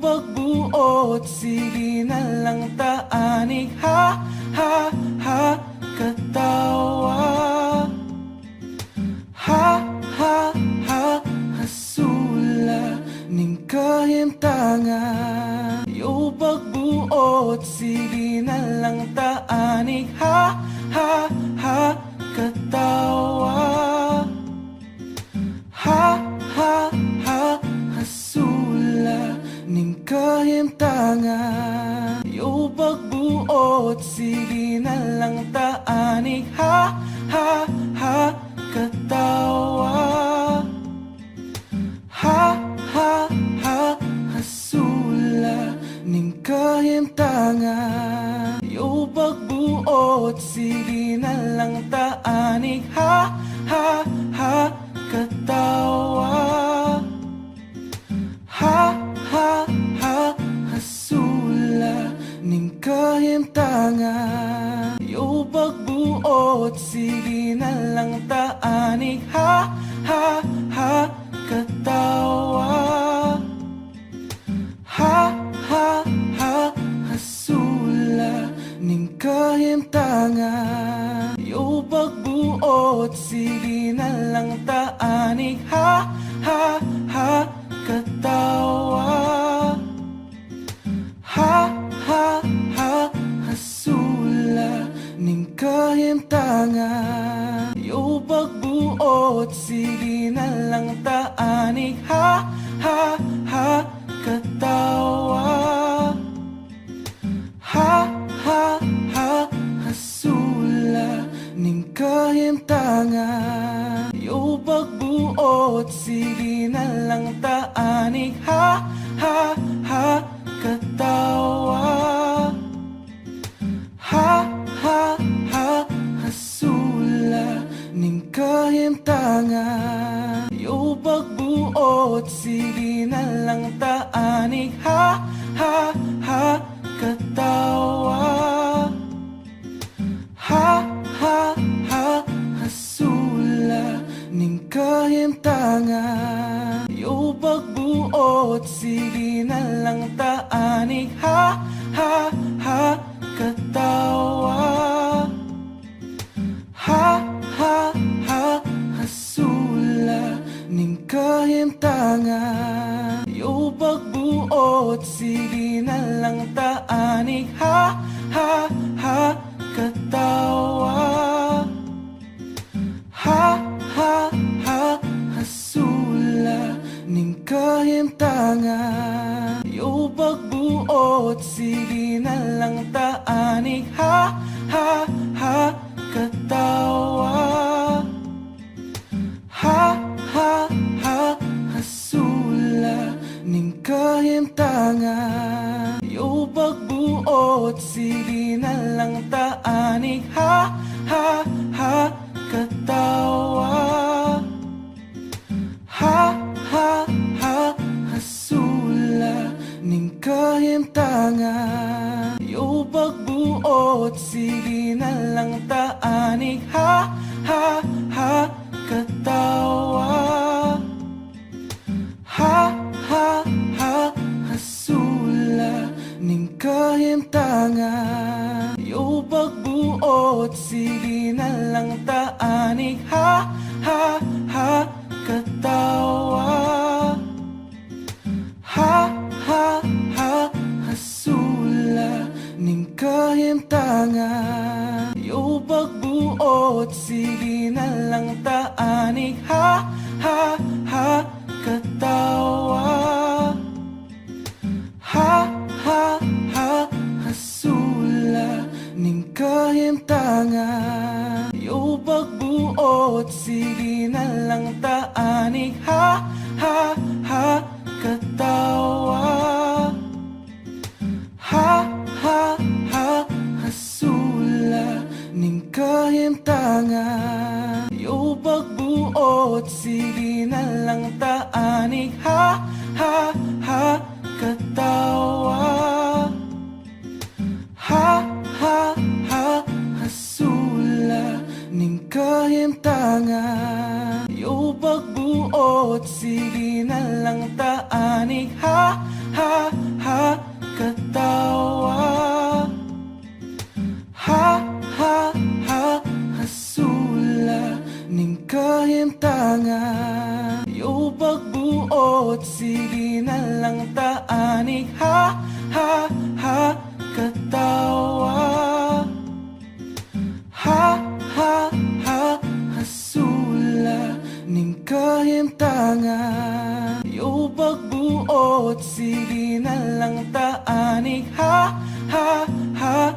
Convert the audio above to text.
pagbuot. Sige na lang taanig. Ha, ha, ha Katawa. Ha, ha, ha Hasula Ning kahimtanga Yo pagbuot. Sige na lang taanig. Ha, ha, ha Katawa pagbuot Sige na lang taanig. Ha, ha, ha Katawa. Ha, ha, ha Hasula. Ning kahimtanga pagbuot Sige na lang taanig. Ha, ha, ha Katawa. Ha, ha, ha Hasula Ning kahimtanga Yo pagbuot Sige na lang taanig. Ha, ha Sige na lang taanig Ha, ha, ha Katawa. Ha, ha, ha Hasula Ning kahimtanga Yo pagbuot Sige na lang taanig Ha, ha, ha taanig Ha, ha, ha Katawa. Ha, ha, ha Hasula Ning kahimtanga Yo pagbuot Sige na lang taanig Ha, ha, ha Katawa taanig Ha, ha, ha Katawa. Ha, ha, ha Hasula Ning kahimtanga Yo pagbuot Sige na lang taanig. Ha, ha, ha Katawa. Ha, ha, ha Hasula Ning kahimtanga Ha, ha, Katawa Ha, ha, ha Hasula Ning kahimtanga Yo pagbuot Sige na lang taanig. Ha, ha, Yo pagbuot Sige na lang taanig. Ha, ha, ha Katawa. Ha, ha, ha Hasula. Ning kahimtanga Yo pagbuot. Sige pagbuot Sige na lang taanig. Ha, ha, ha Katawa. Ha, ha, ha Hasula. Ning kahimtanga Yo pagbuot Sige na lang taanig. Ha, ha, na lang taanig Ha, ha, ha, katawa. Ha, ha, ha, hasula Ning kahimtangan Yo pagbuot Sige na lang taanig Ha, ha, ha,